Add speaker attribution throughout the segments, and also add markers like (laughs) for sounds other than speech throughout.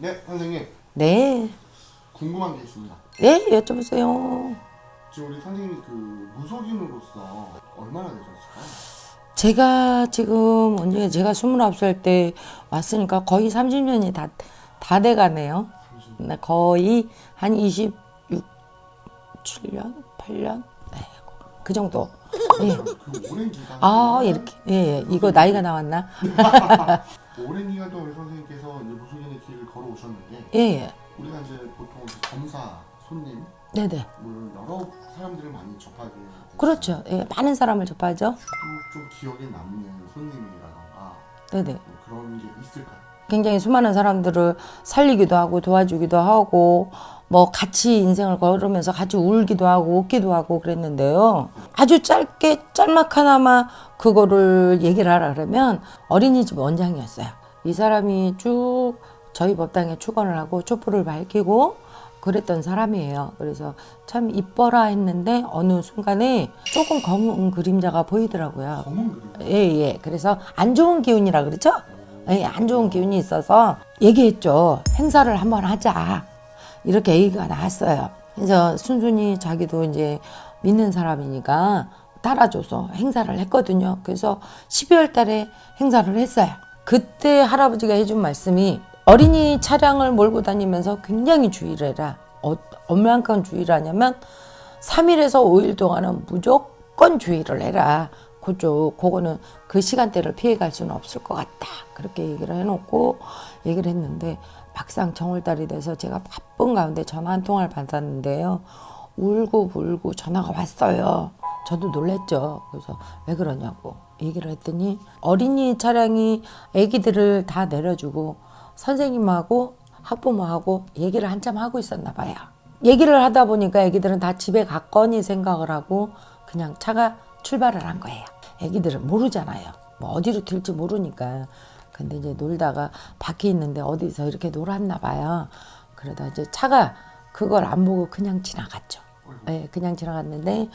Speaker 1: 네, 선생님.
Speaker 2: 네.
Speaker 1: 궁금한 게 있습니다.
Speaker 2: 네, 여쭤보세요.
Speaker 1: 지금 우리 선생님이 그 무속인으로서 얼마나 되셨을까요?
Speaker 2: 제가 지금 언제 제가 29살 때 왔으니까 거의 30년이 다, 다 돼가네요. 네, 거의 한 26, 7년? 8년? 네, 그 정도. 예.
Speaker 1: 그 오랜 기간
Speaker 2: 아, 이렇게. 예, 예. 이거 나이가 나왔나? (laughs)
Speaker 1: 오랜 기간 동안 우리 선생님께서 이제 무속인의 길을 걸어오셨는데
Speaker 2: 예, 예.
Speaker 1: 우리가 이제 보통 이제 검사, 손님,
Speaker 2: 네네.
Speaker 1: 뭐 여러 사람들을 많이 접하게 되죠.
Speaker 2: 그렇죠. 예, 많은 사람을 접하죠.
Speaker 1: 유독 좀 기억에 남는 손님이라던가
Speaker 2: 네네.
Speaker 1: 뭐 그런 게 있을까요?
Speaker 2: 굉장히 수많은 사람들을 살리기도 하고 도와주기도 하고 뭐 같이 인생을 걸으면서 같이 울기도 하고 웃기도 하고 그랬는데요. 아주 짧게 짤막하나마 그거를 얘기를 하라 그러면 어린이집 원장이었어요. 이 사람이 쭉 저희 법당에 출근을 하고 촛불을 밝히고 그랬던 사람이에요. 그래서 참 이뻐라 했는데 어느 순간에 조금 검은 그림자가 보이더라고요.
Speaker 1: 검은 그림.
Speaker 2: 예, 예. 그래서 안 좋은 기운이라 그러죠? 예, 안 좋은 기운이 있어서 얘기했죠. 행사를 한번 하자. 이렇게 얘기가 나왔어요. 그래서 순순히 자기도 이제 믿는 사람이니까 따라줘서 행사를 했거든요. 그래서 12월 달에 행사를 했어요. 그때 할아버지가 해준 말씀이 어린이 차량을 몰고 다니면서 굉장히 주의를 해라. 어, 얼만큼 주의를 하냐면 3일에서 5일 동안은 무조건 주의를 해라. 그쪽, 그거는 그 시간대를 피해갈 수는 없을 것 같다. 그렇게 얘기를 해놓고 얘기를 했는데 막상 정월달이 돼서 제가 바쁜 가운데 전화 한 통화를 받았는데요. 울고 불고 전화가 왔어요. 저도 놀랬죠. 그래서 왜 그러냐고 얘기를 했더니 어린이 차량이 아기들을 다 내려주고 선생님하고 학부모하고 얘기를 한참 하고 있었나 봐요. 얘기를 하다 보니까 애기들은 다 집에 갔거니 생각을 하고 그냥 차가 출발을 한 거예요. 애기들은 모르잖아요. 뭐 어디로 튈지 모르니까. 근데 이제 놀다가 밖에 있는데 어디서 이렇게 놀았나 봐요. 그러다 이제 차가 그걸 안 보고 그냥 지나갔죠. 예, 그냥 지나갔는데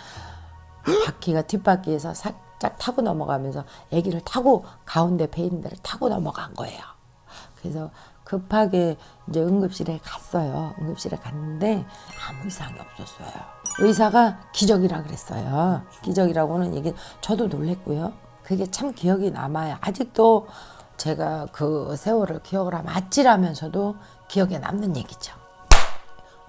Speaker 2: 바퀴가 뒷바퀴에서 살짝 타고 넘어가면서 애기를 타고 가운데 배 있는 데를 타고 넘어간 거예요. 그래서 급하게 이제 응급실에 갔어요. 응급실에 갔는데 아무 이상이 없었어요. 의사가 기적이라 그랬어요. 기적이라고는 얘기 저도 놀랬고요. 그게 참 기억이 남아요. 아직도 제가 그 세월을 기억을 하면 아찔하면서도 기억에 남는 얘기죠.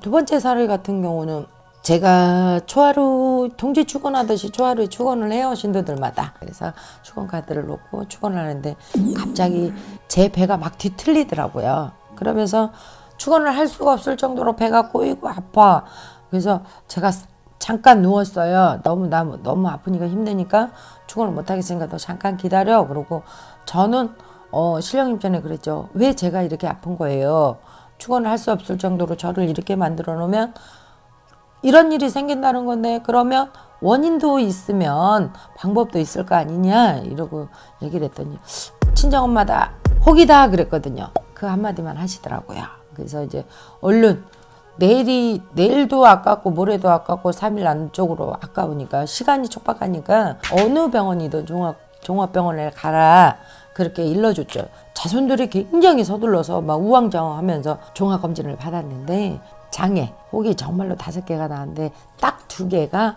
Speaker 2: 두 번째 사례 같은 경우는 제가 초하루 통지 출근하듯이 초하루에 출근을 해요 신도들마다. 그래서 출근 카드를 놓고 출근을 하는데 갑자기 제 배가 막 뒤틀리더라고요. 그러면서 출근을 할 수가 없을 정도로 배가 꼬이고 아파. 그래서 제가 잠깐 누웠어요. 너무 나 너무 아프니까 힘드니까 출근을 못 하겠으니까 너 잠깐 기다려. 그러고 저는 어 신령님 전에 그랬죠 왜 제가 이렇게 아픈 거예요 출근을 할 수 없을 정도로 저를 이렇게 만들어 놓으면 이런 일이 생긴다는 건데 그러면 원인도 있으면 방법도 있을 거 아니냐 이러고 얘기를 했더니 친정엄마다 혹이다 그랬거든요. 그 한마디만 하시더라고요. 그래서 이제 얼른 내일이 내일도 아깝고 모레도 아깝고 3일 안쪽으로 아까우니까 시간이 촉박하니까 어느 병원이든 종합 종합병원에 가라 그렇게 일러줬죠. 자손들이 굉장히 서둘러서 막 우왕좌왕하면서 종합 검진을 받았는데 장에 혹이 정말로 다섯 개가 나왔는데 딱 두 개가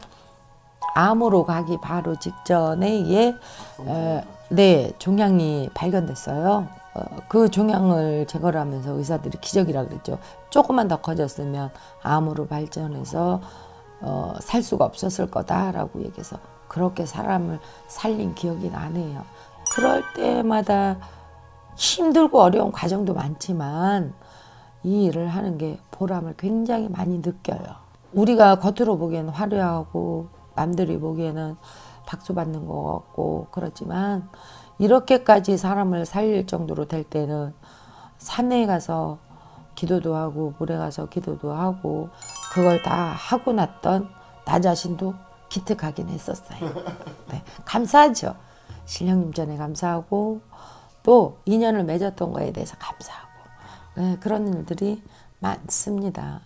Speaker 2: 암으로 가기 바로 직전에 예, 어, 네 종양이 발견됐어요. 어, 그 종양을 제거를 하면서 의사들이 기적이라 그랬죠. 조금만 더 커졌으면 암으로 발전해서 어, 살 수가 없었을 거다라고 얘기해서 그렇게 사람을 살린 기억이 나네요. 그럴 때마다 힘들고 어려운 과정도 많지만 이 일을 하는 게 보람을 굉장히 많이 느껴요. 우리가 겉으로 보기에는 화려하고 남들이 보기에는 박수 받는 것 같고 그렇지만 이렇게까지 사람을 살릴 정도로 될 때는 산에 가서 기도도 하고 물에 가서 기도도 하고 그걸 다 하고 났던 나 자신도 기특하긴 했었어요. 네, 감사하죠. 신령님 전에 감사하고 또 인연을 맺었던 거에 대해서 감사하고 네, 그런 일들이 많습니다.